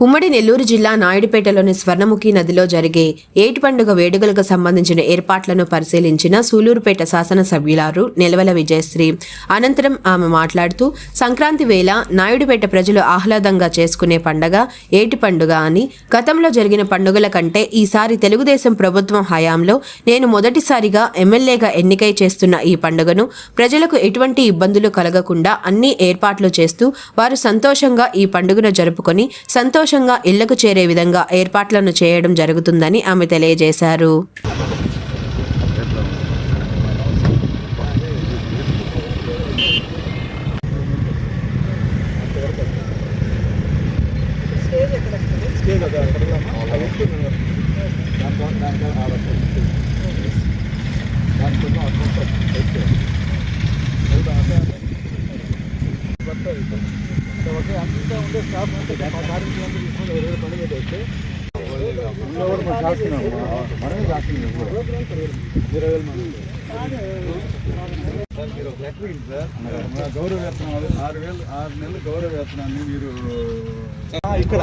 ఉమ్మడి నెల్లూరు జిల్లా నాయుడుపేటలోని స్వర్ణముఖి నదిలో జరిగే ఏటి పండుగ వేడుకలకు సంబంధించిన ఏర్పాట్లను పరిశీలించిన సూలూరుపేట శాసనసభ్యులారు నిలవల విజయశ్రీ. అనంతరం ఆమె మాట్లాడుతూ సంక్రాంతి వేళ నాయుడుపేట ప్రజలు ఆహ్లాదంగా చేసుకునే పండగ ఏటి పండుగ అని గతంలో జరిగిన పండుగల కంటే ఈసారి తెలుగుదేశం ప్రభుత్వం హయాంలో నేను మొదటిసారిగా ఎమ్మెల్యేగా ఎన్నికై చేస్తున్న ఈ పండుగను ప్రజలకు ఎటువంటి ఇబ్బందులు కలగకుండా అన్ని ఏర్పాట్లు చేస్తూ వారు సంతోషంగా ఈ పండుగను జరుపుకొని సంతోషంగా ఇళ్ళకు చేరే విధంగా ఏర్పాట్లను చేయడం జరుగుతుందని ఆమె తెలియజేశారు. గౌరవ వేతనాలు ఆరు వేలు ఆరు నెలలు గౌరవ మీరు ఇక్కడ.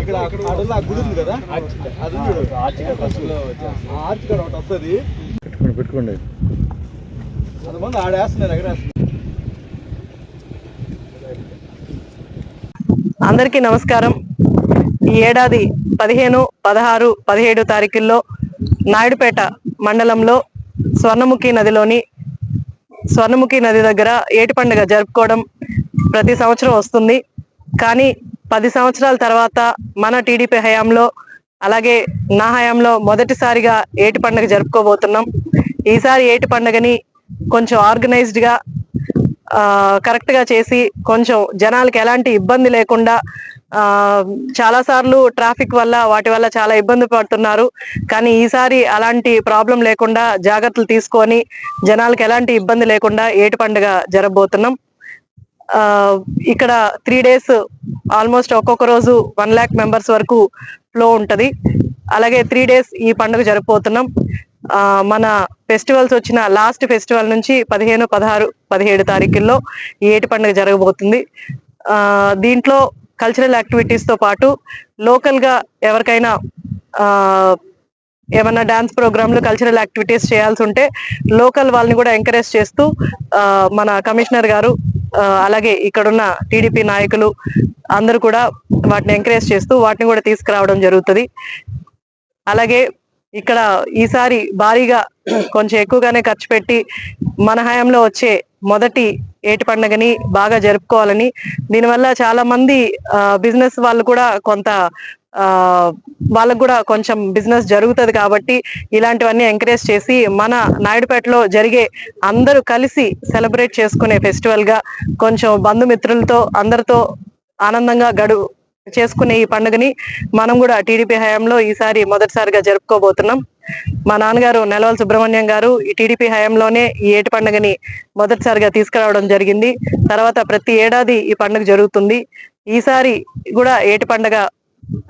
ఇక్కడ అక్కడ ఆడున్న ఆ గుడి ఉంది కదా? అది ఆర్చ్ కాడ ఒకటి వస్తుంది. పెట్టుకోండి పెట్టుకోండి. ఆడేస్తున్నారు ఎగరేస్తున్నారు. అందరికీ నమస్కారం. ఈ ఏడాది పదిహేను పదహారు పదిహేడు తారీఖుల్లో నాయుడుపేట మండలంలో స్వర్ణముఖి నదిలోని స్వర్ణముఖి నది దగ్గర ఏటి పండుగ జరుపుకోవడం ప్రతి సంవత్సరం వస్తుంది. కానీ పది సంవత్సరాల తర్వాత మన టీడీపీ హయాంలో అలాగే నా హయాంలో మొదటిసారిగా ఏటి పండుగ జరుపుకోబోతున్నాం. ఈసారి ఏటి పండుగని కొంచెం ఆర్గనైజ్డ్గా కరెక్ట్గా చేసి కొంచెం జనాలకి ఎలాంటి ఇబ్బంది లేకుండా చాలా సార్లు ట్రాఫిక్ వల్ల వాటి వల్ల చాలా ఇబ్బంది పడుతున్నారు. కానీ ఈసారి అలాంటి ప్రాబ్లం లేకుండా జాగ్రత్తలు తీసుకొని జనాలకి ఎలాంటి ఇబ్బంది లేకుండా ఏటి పండుగ జరగబోతున్నాం. ఇక్కడ త్రీ డేస్ ఆల్మోస్ట్ ఒక్కొక్క రోజు వన్ ల్యాక్ మెంబర్స్ వరకు ఫ్లో ఉంటుంది. అలాగే త్రీ డేస్ ఈ పండుగ జరుపుతున్నాం మన ఫెస్టివల్స్ వచ్చిన లాస్ట్ ఫెస్టివల్ నుంచి పదిహేను పదహారు పదిహేడు తారీఖుల్లో ఈ ఏటి పండుగ జరగబోతుంది. దీంట్లో కల్చరల్ యాక్టివిటీస్తో పాటు లోకల్గా ఎవరికైనా ఏమన్నా డాన్స్ ప్రోగ్రాంలు కల్చరల్ యాక్టివిటీస్ చేయాల్సి ఉంటే లోకల్ వాళ్ళని కూడా ఎంకరేజ్ చేస్తూ మన కమిషనర్ గారు అలాగే ఇక్కడున్న టీడీపీ నాయకులు అందరూ కూడా వాటిని ఎంకరేజ్ చేస్తూ వాటిని కూడా తీసుకురావడం జరుగుతుంది. అలాగే ఇక్కడ ఈసారి భారీగా కొంచెం ఎక్కువగానే ఖర్చు పెట్టి మన హయాంలో వచ్చే మొదటి ఏటి పండుగని బాగా జరుపుకోవాలని. దీనివల్ల చాలా మంది బిజినెస్ వాళ్ళు కూడా కొంత వాళ్ళకు కూడా కొంచెం బిజినెస్ జరుగుతుంది కాబట్టి ఇలాంటివన్నీ ఎంకరేజ్ చేసి మన నాయుడుపేటలో జరిగే అందరూ కలిసి సెలబ్రేట్ చేసుకునే ఫెస్టివల్గా కొంచెం బంధుమిత్రులతో అందరితో ఆనందంగా గడు చేసుకునే ఈ పండుగని మనం కూడా టీడీపీ హయాంలో ఈసారి మొదటిసారిగా జరుపుకోబోతున్నాం. మా నాన్నగారు నెలవల్ సుబ్రహ్మణ్యం గారు ఈ టీడీపీ హయాంలోనే ఈ ఏటి పండుగని మొదటిసారిగా తీసుకురావడం జరిగింది. తర్వాత ప్రతి ఏడాది ఈ పండుగ జరుగుతుంది. ఈసారి కూడా ఏటి పండుగ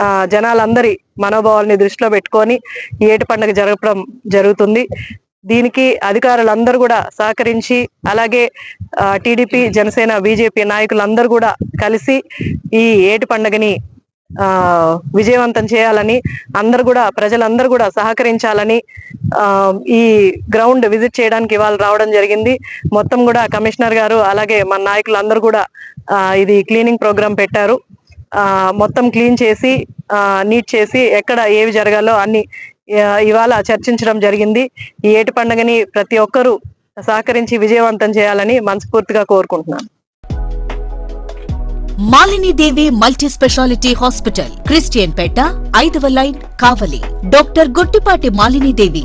ఆ జనాలందరి మనోభావాల్ని దృష్టిలో పెట్టుకొని ఈ ఏటి పండుగ జరపడం జరుగుతుంది. దీనికి అధికారులందరూ కూడా సహకరించి అలాగే టీడీపీ జనసేన బీజేపీ నాయకులందరూ కూడా కలిసి ఈ ఏటి పండుగని విజయవంతం చేయాలని అందరు కూడా ప్రజలందరూ కూడా సహకరించాలని ఈ గ్రౌండ్ విజిట్ చేయడానికి ఇవాళ రావడం జరిగింది. మొత్తం కూడా కమిషనర్ గారు అలాగే మన నాయకులందరూ కూడా ఇది క్లీనింగ్ ప్రోగ్రామ్ పెట్టారు. మొత్తం క్లీన్ చేసి నీట్ చేసి ఎక్కడ ఏవి జరగాలో అన్ని ఇవాళ చర్చించడం జరిగింది. ఈ ఏటి పండుగని ప్రతి ఒక్కరూ సహకరించి విజయవంతం చేయాలని మనస్ఫూర్తిగా కోరుకుంటున్నాను. Malinidevi multi speciality hospital Christian Peta ఐదవ line Kavali. Doctor Guttipati Malinidevi